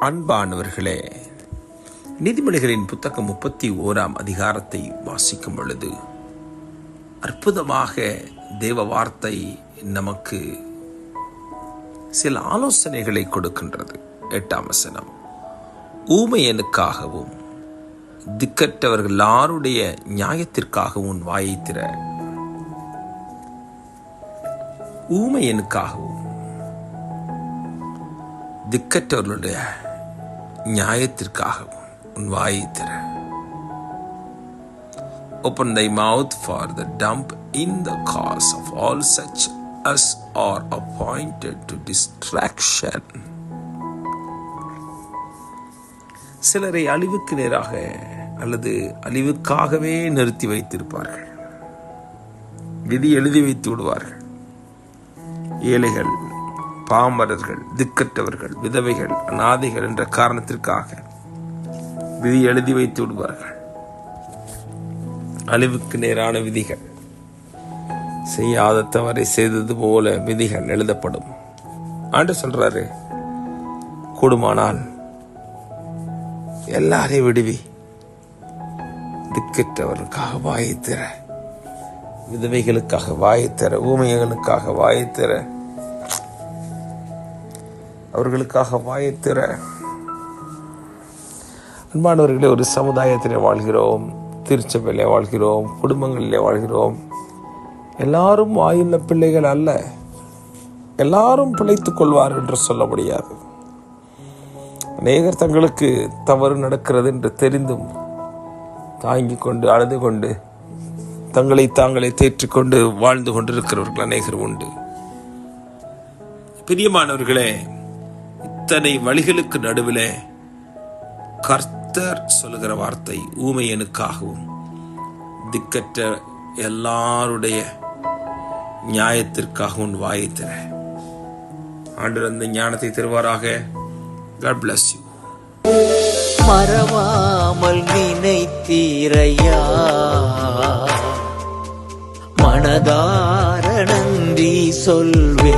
அன்பானவர்களே நீதிமொழிகளின் புத்தகம் முப்பத்தி ஓராம் அதிகாரத்தை வாசிக்கும் பொழுது அற்புதமாக தேவ வார்த்தை நமக்கு சில ஆலோசனைகளை கொடுக்கின்றது. எட்டாம் வசனம் ஊமையனுக்காகவும் திக்கற்றவர்கள் எல்லாருடைய நியாயத்திற்காகவும் வாயை திற. ஊமையனுக்காகவும் திக்கற்றவர்களுடைய நியாயத்திற்காகவும் உன் வாயை திற. Open thy mouth for the dumb in the cause of all such as are appointed to destruction சிலரை அழிவுக்கு நேராக அல்லது அழிவுக்காகவே நிறுத்தி வைத்திருப்பார்கள். விதி எழுதி வைத்து விடுவார்கள். ஏழைகள் பாமரர்கள் திக்கற்றவர்கள் விதவைகள் அநாதைகள் என்ற காரணத்திற்காக விதி எழுதி வைத்து விடுவார்கள். அழிவுக்கு நேரான விதிகள். செய்யாத தவறை செய்தது போல விதிகள் எழுதப்படும். ஆண்டு சொல்றாரு கூடுமானால் எல்லாரையும் விடுவி. திக்கற்றவர்களுக்காக திற. விதவைகளுக்காக வாயை வாயத்திர ஊமையர்களுக்காக திற. அவர்களுக்காக வாயத்திற அன்பானவர்களே ஒரு சமுதாயத்திலே வாழ்கிறோம் திருச்சபையிலே வாழ்கிறோம் குடும்பங்களிலே வாழ்கிறோம். எல்லாரும் வாயுள்ள பிள்ளைகள் அல்ல. எல்லாரும் பிழைத்துக் கொள்வார் என்று சொல்ல முடியாது. அநேகர் தங்களுக்கு தவறு நடக்கிறது என்று தெரிந்தும் தாங்கிக் கொண்டு அழுது கொண்டு தங்களை தாங்களே தேற்றிக்கொண்டு வாழ்ந்து கொண்டிருக்கிறவர்கள் அநேகர் உண்டு. பிரியமானவர்களே இத்தனை வழிகளுக்கு நடுவில் கர்த்தர் சொல்லுகிற வார்த்தை ஊமையனுக்காகவும் திக்கற்ற எல்லாருடைய நியாயத்திற்காகவும் வாயை ஆண்டு அந்த ஞானத்தை தருவாராக. God bless you. மறவாமல் நினைத்தீரையா? மனதார நன்றி சொல்வே